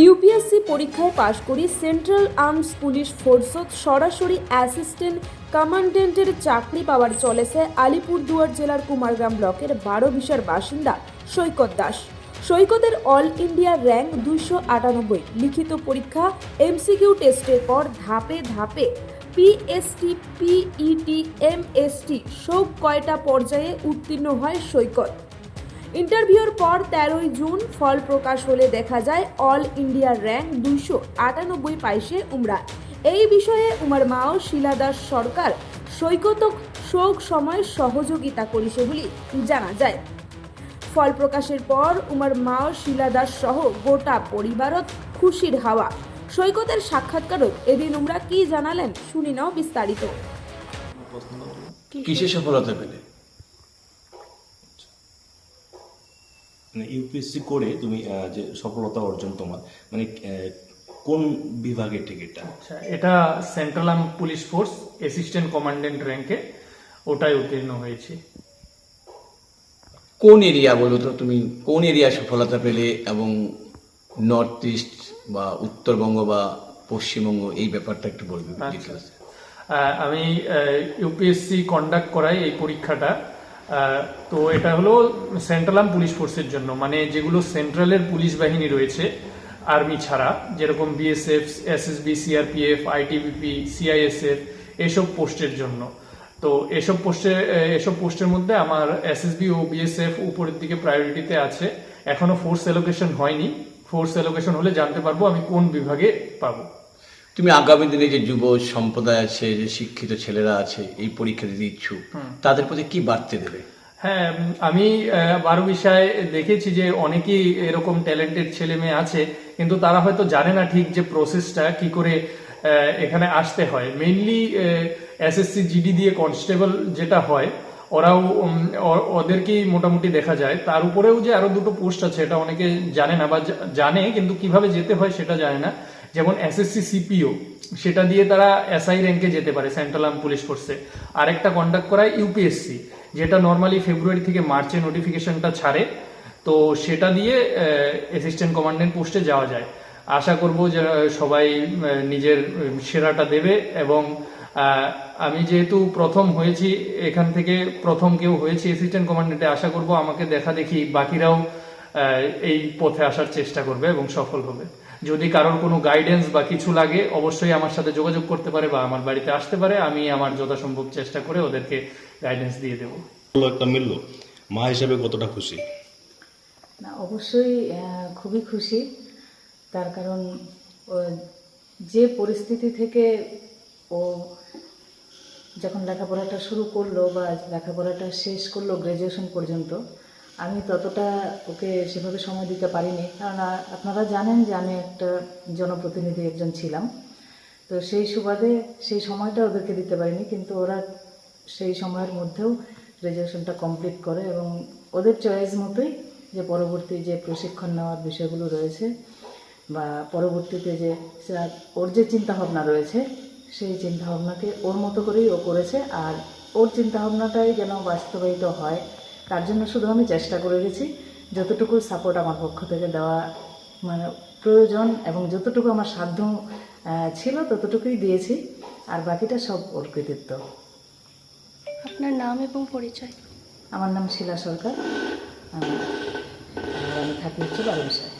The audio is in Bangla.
ইউপিএসসি পরীক্ষায় পাশ করি সেন্ট্রাল আর্মস পুলিশ ফোর্সত সরাসরি অ্যাসিস্ট্যান্ট কমান্ডেন্টের চাকরি পাওয়ার চলেছে আলিপুরদুয়ার জেলার কুমারগ্রাম ব্লকের বারো বিশার বাসিন্দা সৈকত দাস। সৈকতের অল ইন্ডিয়া র্যাঙ্ক দুইশো আটানব্বই লিখিত পরীক্ষা এমসিকিউ টেস্টের পর ধাপে ধাপে পিএসটি, পিইটি, এমএসটি সব কয়টা পর্যায়ে উত্তীর্ণ হয় সৈকত। ইন্টারভিউর পর তেরোই জুন ফল প্রকাশ হলে দেখা যায় অল ইন্ডিয়ার র্যাঙ্ক দুইশো আটানব্বই পাইছে উমরা। এই বিষয়ে উমার মাও, শিলা দাস সরকার সৈকতক শোক সময় সহযোগিতা করিছে বলে জানা যায়। ফল প্রকাশের পর উমার মাও, শিলা দাস সহ গোটা পরিবারত খুশির হাওয়া। সৈকতের সাক্ষাৎকারত এদিন উমরা কি জানালেন শুনি নাও বিস্তারিত। কিসে সফলতা পেলে? মানে ইউপিএসসি করে তুমি যে সফলতা অর্জন তোমার মানে কোন বিভাগের টিকিটটা আচ্ছা এটা central arm police force assistant commandant র্যাঙ্কে ওটাই উত্তীর্ণ হয়েছি। কোন এরিয়া বলো তো তুমি কোন এরিয়া সফলতা পেলে এবং নর্থ ইস্ট বা উত্তরবঙ্গ বা পশ্চিমবঙ্গ এই ব্যাপারটা একটু বলবে আচ্ছা। আমি ইউপিএসসি কন্ডাক্ট করাই এই পরীক্ষাটা। তো এটা হলো সেন্ট্রাল আর্ম পুলিশ ফোর্সের জন্য। মানে যেগুলো সেন্ট্রালের পুলিশ বাহিনী রয়েছে আর্মি ছাড়া, যেরকম BSF SSB CRPF ITBP CISF এসব পোস্টের জন্য। তো এসব পোস্টে এসব পোস্টের মধ্যে আমার এসএসবি ও বিএসএফ উপরের দিকে প্রায়োরিটিতে আছে। এখনও ফোর্স এলোকেশন হয়নি। ফোর্স এলোকেশন হলে জানতে পারব আমি কোন বিভাগে পাবো। তুমি আগামী দিনে যে যুব সম্প্রদায় আছে যে শিক্ষিত ছেলেরা আছে এই পরীক্ষা দিতে ইচ্ছুক তাদের প্রতি কি বার্তা দেবে? হ্যাঁ আমি বারো বিষয়ে দেখেছি যে অনেকেই এরকম ট্যালেন্টেড ছেলে মেয়ে আছে কিন্তু তারা হয়তো জানে না ঠিক যে প্রসেসটা কি করে এখানে আসতে হয়। মেইনলি এসএসসি জিডি দিয়ে কনস্টেবল যেটা হয় ওরাও ওদেরকেই মোটামুটি দেখা যায়। তার উপরেও যে আরও দুটো পোস্ট আছে এটা অনেকে জানে না বা জানে কিন্তু কীভাবে যেতে হয় সেটা জানে না। যেমন এসএসসি সিপিও সেটা দিয়ে তারা এসআই র্যাঙ্কে যেতে পারে সেন্ট্রাল আর্ম পুলিশ ফোর্সে আরেকটা কন্ডাক্ট করায় ইউপিএসসি যেটা নর্মালি ফেব্রুয়ারি থেকে মার্চে নোটিফিকেশনটা ছাড়ে। তো সেটা দিয়ে অ্যাসিস্ট্যান্ট কমান্ডেন্ট পোস্টে যাওয়া যায়। আশা করব যে সবাই নিজের সেরাটা দেবে এবং আমি যেহেতু প্রথম হয়েছি এখান থেকে, প্রথম কেউ হয়েছি অ্যাসিস্ট্যান্ট কমান্ডেন্টে আশা করব আমাকে দেখা দেখি বাকিরাও এই পথে আসার চেষ্টা করবে এবং সফল হবে। যদি কারোর কোনো গাইডেন্স বা কিছু লাগে অবশ্যই আমার সাথে যোগাযোগ করতে পারে বা আমার বাড়িতে আসতে পারে। আমি আমার যথাসম্ভব চেষ্টা করে ওদেরকে গাইডেন্স দিয়ে দেবো। ভালো একটা মিললো। মা হিসাবে কতটা খুশি? না অবশ্যই খুবই খুশি। তার কারণ যে পরিস্থিতি থেকে ও যখন লেখাপড়াটা শুরু করল বা লেখাপড়াটা শেষ করল গ্র্যাজুয়েশন পর্যন্ত আমি ততটা ওকে সেভাবে সময় দিতে পারিনি। কারণ আপনারা জানেন যে আমি একটা জনপ্রতিনিধি একজন ছিলাম। তো সেই সুবাদে সেই সময়টা ওদেরকে দিতে পারিনি, কিন্তু ওরা সেই সময়ের মধ্যেও গ্র্যাজুয়েশনটা কমপ্লিট করে এবং ওদের চয়েস মতোই যে পরবর্তী যে প্রশিক্ষণ নেওয়ার বিষয়গুলো রয়েছে বা পরবর্তীতে যে ওর যে চিন্তাভাবনা রয়েছে, সেই চিন্তাভাবনাকে ওর মতো করেই ও করেছে। আর ওর চিন্তাভাবনাটাই যেন বাস্তবায়িত হয় তার জন্য শুধু আমি চেষ্টা করে গেছি যতটুকু সাপোর্ট আমার পক্ষ থেকে দেওয়া মানে প্রয়োজন এবং যতটুকু আমার সাধ্য ছিল ততটুকুই দিয়েছি আর বাকিটা সব ওর কৃতিত্ব। আপনার নাম এবং পরিচয়? আমার নাম শিলা সরকার। আমি থাকি হচ্ছে বারোশায়